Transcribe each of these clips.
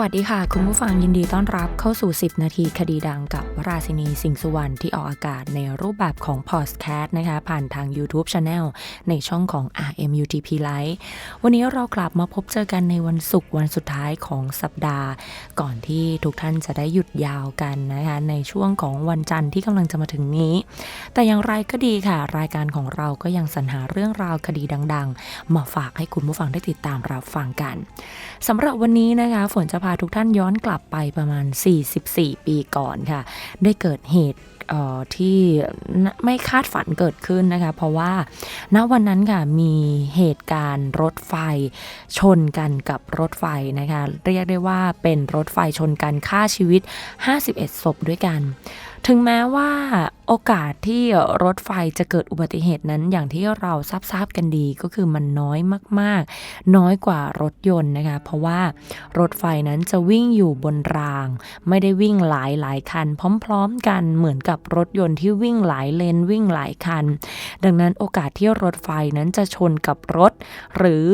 วัสดีค่ะ คุณผู้ฟังยินดีต้อนรับเข้าสู่ 10 นาทีคดีดังกับวราศินีสิงห์สุวรรณที่ออกอากาศในรูปแบบของพอดแคสต์นะคะ ผ่านทาง YouTube Channel ในช่องของ RMUTP Live วันนี้เรากลับมาพบเจอกันในวันศุกร์วันสุดท้ายของสัปดาห์ ก่อนที่ทุกท่านจะได้หยุดยาวกันนะคะในช่วงของวันจันทร์ที่กำลังจะมาถึงนี้ แต่อย่างไรก็ดีค่ะ รายการของเราก็ยังสรรหาเรื่องราวคดีดัง ๆ มาฝากให้คุณผู้ฟังได้ติดตามรับฟังกันสำหรับวันนี้นะคะฝนจะาทุกท่านย้อนกลับไปประมาณ 44 ปีก่อนค่ะ ได้เกิดเหตุที่ไม่คาดฝันเกิดขึ้นนะคะ เพราะว่าณวันนั้นค่ะมีเหตุการณ์รถไฟชนกันกับรถไฟนะคะ เรียกได้ว่าเป็นรถไฟชนกันฆ่าชีวิต 51 ศพด้วยกัน ถึงแม้ว่าโอกาสที่รถไฟจะเกิดอุบัติเหตุนั้นอย่างที่เราทราบกันดีก็คือมันน้อยมาก ๆ น้อยกว่ารถยนต์นะคะ เพราะว่ารถไฟนั้นจะวิ่งอยู่บนราง ไม่ได้วิ่งหลายหลายคัน พร้อม ๆ กันเหมือนกับรถยนต์ที่วิ่งหลายเลนวิ่งหลายคัน ดังนั้นโอกาสที่รถไฟนั้นจะชนกับรถ หรือ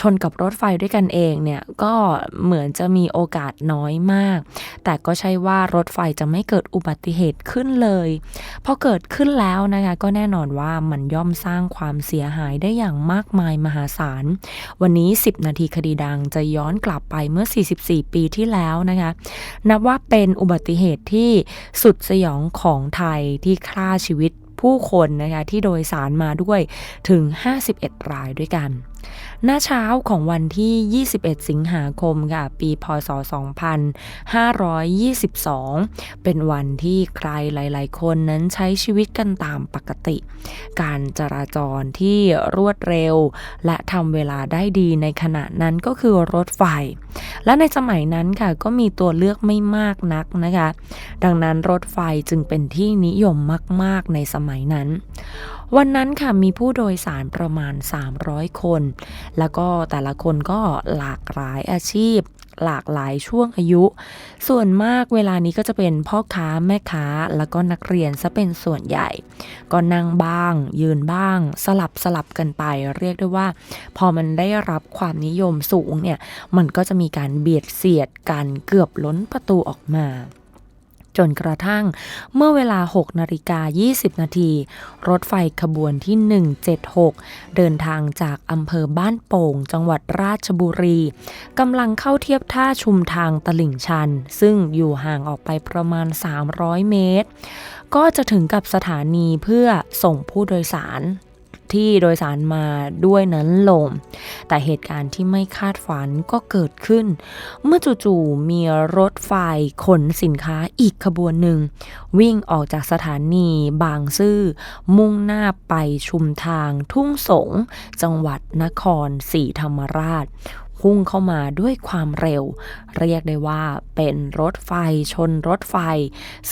ชนกับรถไฟด้วยกันเองเนี่ยก็เหมือนจะมีโอกาสน้อยมาก แต่ก็ใช่ว่ารถไฟจะไม่เกิดอุบัติเหตุขึ้นเลยพอเกิดขึ้นแล้วนะคะก็แน่นอนว่ามันย่อมสร้างความเสียหายได้อย่างมากมายมหาศาล วันนี้ 10 นาทีคดีดังจะย้อนกลับไปเมื่อ 44 ปีที่แล้วนะคะนับว่าเป็นอุบัติเหตุที่สุดสยองของไทยที่ฆ่าชีวิตผู้คนนะคะที่โดยสารมาด้วยถึง 51 รายด้วยกัน หน้าเช้าของวันที่ 21 สิงหาคมค่ะ ปี พศ 2522 เป็นวันที่ใครหลาย ๆ คนนั้นใช้ชีวิตกันตามปกติ การจราจรที่รวดเร็ว และทำเวลาได้ดีในขณะนั้นก็คือรถไฟ และในสมัยนั้นค่ะก็มีตัวเลือกไม่มากนักนะคะ ดังนั้นรถไฟจึงเป็นที่นิยมมาก ๆ ในสมัยนั้น วันนั้นค่ะมีผู้โดยสารประมาณ 300 คน แล้วก็แต่ละคนก็หลากหลายอาชีพ หลากหลายช่วงอายุ ส่วนมากเวลานี้ก็จะเป็นพ่อค้าแม่ค้า แล้วก็นักเรียนซะเป็นส่วนใหญ่ ก็นั่งบ้าง ยืนบ้าง สลับสลับกันไป เรียกได้ว่า พอมันได้รับความนิยมสูงเนี่ย มันก็จะมีการเบียดเสียดกันเกือบล้นประตูออกมา จนกระทั่งเมื่อเวลา 6 นาฬิกา 20 นาที รถไฟขบวนที่ 176 เดินทางจากอำเภอบ้านโป่ง จังหวัดราชบุรีกำลังเข้าเทียบท่าชุมทางตลิ่งชัน ซึ่งอยู่ห่างออกไปประมาณ 300 เมตร ก็จะถึงกับสถานีเพื่อส่งผู้โดยสาร ที่โดยสารมาด้วยนั้นลม แต่เหตุการณ์ที่ไม่คาดฝันก็เกิดขึ้น เมื่อจู่ๆมีรถไฟขนสินค้าอีกขบวนหนึ่ง วิ่งออกจากสถานีบางซื่อ มุ่งหน้าไปชุมทางทุ่งสง จังหวัดนครศรีธรรมราช พุ่งเข้ามาด้วยความเร็ว เรียกได้ว่าเป็นรถไฟชนรถไฟ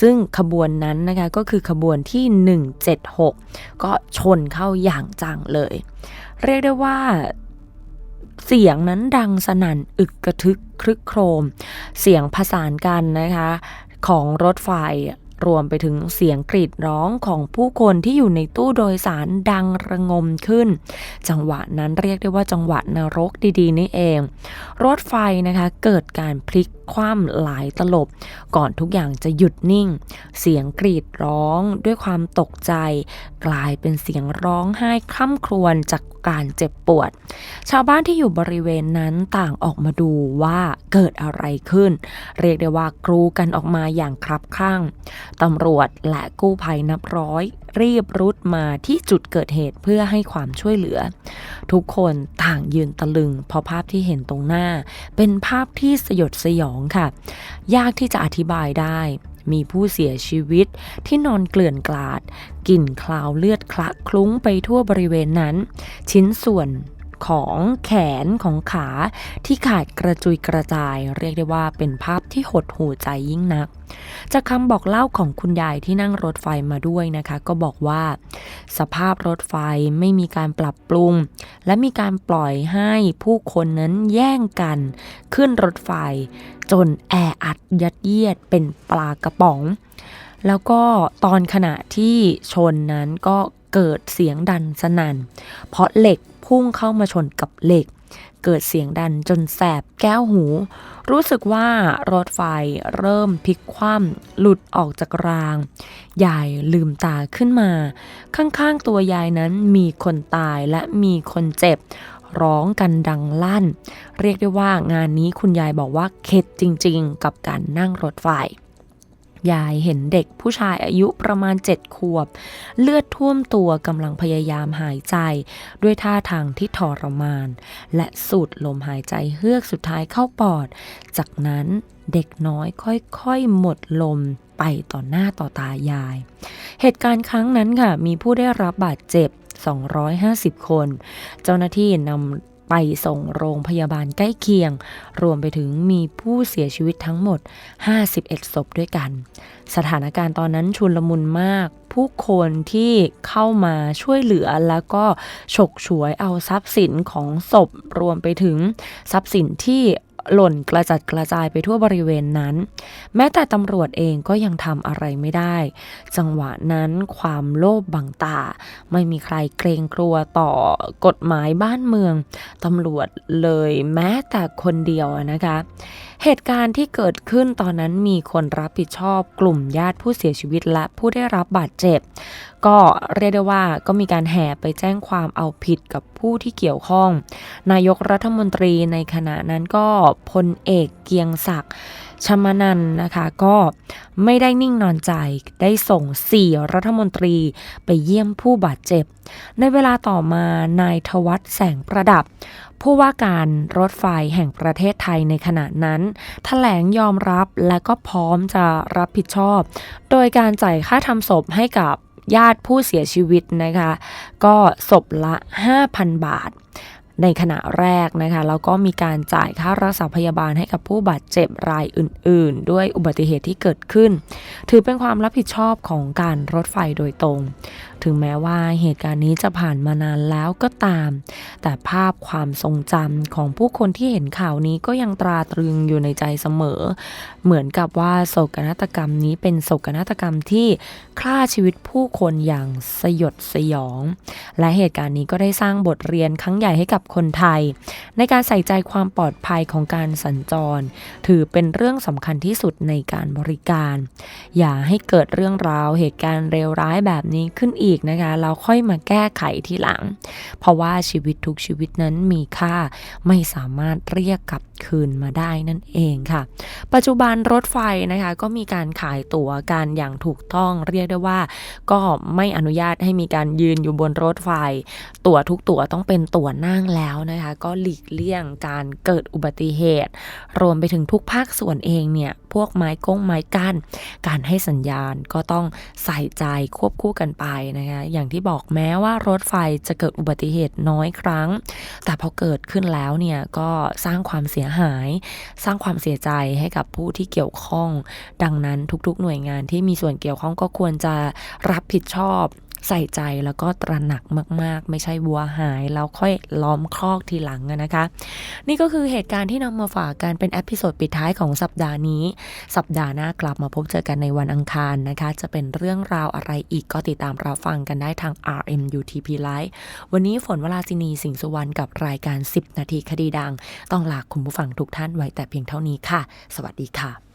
ซึ่งขบวนนั้นนะคะก็คือขบวนที่ 176 ก็ชนเข้าอย่างจังเลย เรียกได้ว่าเสียงนั้นดังสนั่นอึกกระทึกครึกโครม เสียงผสานกันนะคะของรถไฟ รวมไปถึงเสียงกรีดร้องของผู้คนที่อยู่ในตู้โดยสารดังระงมขึ้น จังหวะนั้นเรียกได้ว่าจังหวะนรกดีๆนี่เอง รถไฟนะคะเกิดการพลิก คว่ำหลายตลบ ก่อนทุกอย่างจะหยุดนิ่ง เสียงกรีดร้องด้วยความตกใจ กลายเป็นเสียงร้องไห้คร่ำครวญจากการเจ็บปวด ชาวบ้านที่อยู่บริเวณนั้นต่างออกมาดูว่าเกิดอะไรขึ้น เรียกได้ว่ากรูกันออกมาอย่างคลับข้างตำรวจและกู้ภัยนับร้อย รีบรุดมาที่จุดเกิดเหตุเพื่อให้ความช่วยเหลือ ทุกคนต่างยืนตะลึงเพราะภาพที่เห็นตรงหน้า เป็นภาพที่สยดสยองค่ะ ยากที่จะอธิบายได้ มีผู้เสียชีวิตที่นอนเกลื่อนกลาด กลิ่นคลาวเลือดคละคลุ้งไปทั่วบริเวณนั้น ชิ้นส่วน ของแขนของขาที่ขาดกระจุยกระจาย เรียกได้ว่าเป็นภาพที่หดหูใจยิ่งนัก จากคำบอกเล่าของคุณยายที่นั่งรถไฟมาด้วยนะคะ ก็บอกว่า สภาพรถไฟไม่มีการปรับปรุง และมีการปล่อยให้ผู้คนนั้นแย่งกัน ขึ้นรถไฟ จนแออัดยัดเยียดเป็นปลากระป๋อง แล้วก็ตอนขณะที่ชนนั้นก็เกิดเสียงดันสนัน่น เพราะเหล็ก พุ่งเข้ามาชนกับเหล็ก เกิดเสียงดันจนแสบแก้วหู รู้สึกว่ารถไฟเริ่มพลิกคว่ำหลุดออกจากราง ยายลืมตาขึ้นมา ข้างๆตัวยายนั้นมีคนตายและมีคนเจ็บร้องกันดังลั่น เรียกได้ว่างานนี้คุณยายบอกว่าเข็ดจริงๆ กับการนั่งรถไฟ ยายเห็นเด็กผู้ชายอายุประมาณเจ็ดขวบ เลือดท่วมตัวกำลังพยายามหายใจ ด้วยท่าทางที่ทรมาน และสูดลมหายใจเฮือกสุดท้ายเข้าปอด จากนั้นเด็กน้อยค่อยๆ หมดลมไปต่อหน้าต่อตายาย เหตุการณ์ครั้งนั้นค่ะ มีผู้ได้รับบาดเจ็บ 250 คน เจ้าหน้าที่นำ ไปส่งโรงพยาบาลใกล้เคียง รวมไปถึงมีผู้เสียชีวิตทั้งหมด 51 ศพด้วยกัน สถานการณ์ตอนนั้นชุนลมุนมาก ผู้คนที่เข้ามาช่วยเหลือแล้วก็ฉกฉวยเอาทรัพย์สินของศพ รวมไปถึงทรัพย์สินที่ หล่นกระจัดกระจายไปทั่วบริเวณนั้น แม้แต่ตำรวจเองก็ยังทำอะไรไม่ได้ จังหวะนั้นความโลภบังตา ไม่มีใครเกรงกลัวต่อกฎหมายบ้านเมืองตำรวจเลยแม้แต่คนเดียวนะคะ เหตุการณ์ที่เกิดขึ้นตอนนั้นมีคนรับผิดชอบกลุ่มญาติผู้เสียชีวิตและผู้ได้รับบาดเจ็บ ก็เรียกได้ว่าก็มีการแห่ไปแจ้งความเอาผิดกับผู้ที่เกี่ยวข้อง นายกรัฐมนตรีในขณะนั้นก็พลเอกเกียงศักดิ์ชมานันนะคะก็ไม่ได้นิ่งนอนใจได้ส่ง 4 รัฐมนตรีไปเยี่ยมผู้บาดเจ็บ ในเวลาต่อมานายทวัฒน์แสงประดับ ผู้ว่าการรถไฟแห่งประเทศไทยในขณะนั้นถแถลงยอมรับและก็พร้อมจะรับผิดชอบ โดยการจ่ายค่าทำศพให้กับ ญาติผู้เสียชีวิตนะคะ ก็ศพละ 5,000 บาทในขณะแรกนะคะแล้วก็มีการจ่ายค่ารักษาพยาบาลให้กับผู้บาดเจ็บรายอื่น ๆ ด้วยอุบัติเหตุที่เกิดขึ้น ถือเป็นความรับผิดชอบของการรถไฟโดยตรง ถึงแม้ว่าเหตุการณ์นี้จะผ่านมานานแล้วก็ตาม แต่ภาพความทรงจำของผู้คนที่เห็นข่าวนี้ก็ยังตราตรึงอยู่ในใจเสมอ เหมือนกับว่าโศกนาฏกรรมนี้เป็นโศกนาฏกรรมที่ฆ่าชีวิตผู้คนอย่างสยดสยอง และเหตุการณ์นี้ก็ได้สร้างบทเรียนครั้งใหญ่ให้กับคนไทย ในการใส่ใจความปลอดภัยของการสัญจร ถือเป็นเรื่องสำคัญที่สุดในการบริการ อย่าให้เกิดเรื่องราวเหตุการณ์เลวร้ายแบบนี้ขึ้นอีกนะคะ เราค่อยมาแก้ไขทีหลัง เพราะว่าชีวิตทุกชีวิตนั้นมีค่าไม่สามารถเรียกกลับคืนมาได้นั่นเองค่ะ ปัจจุบันรถไฟนะคะก็มีการขายตั๋วกันอย่างถูกต้องเรียกได้ว่า ก็ไม่อนุญาตให้มีการยืนอยู่บนรถไฟ ตั๋วทุกตั๋วต้องเป็นตั๋วนั่งแล้วนะคะ ก็หลีกเลี่ยงการเกิดอุบัติเหตุ รวมไปถึงทุกภาคส่วนเองเนี่ย พวกไม้ก้งไม้กั้น การให้สัญญาณก็ต้องใส่ใจควบคู่กันไปนะคะอย่างที่บอกแม้ว่ารถไฟจะเกิดอุบัติเหตุน้อยครั้ง แต่พอเกิดขึ้นแล้วเนี่ยก็สร้างความเสียหาย สร้างความเสียใจให้กับผู้ที่เกี่ยวข้อง ดังนั้นทุกๆ หน่วยงานที่มีส่วนเกี่ยวข้องก็ควรจะรับผิดชอบ ใส่ใจแล้วก็ตระหนักมาก ๆ ไม่ใช่วัวหายแล้วค่อยล้อมคลอกทีหลังนะคะ นี่ก็คือเหตุการณ์ที่นำมาฝากกันเป็นเอพิโซดปิดท้ายของสัปดาห์นี้ สัปดาห์หน้ากลับมาพบเจอกันในวันอังคารนะคะ จะเป็นเรื่องราวอะไรอีกก็ติดตามเรับฟังกันได้ทาง RMUTP Live วันนี้ฝนวราจินีสิงห์สุวรรณกับรายการ 10 นาทีคดีดัง ต้องลาคุณผู้ฟังทุกท่านไว้แต่เพียงเท่านี้ค่ะ สวัสดีค่ะ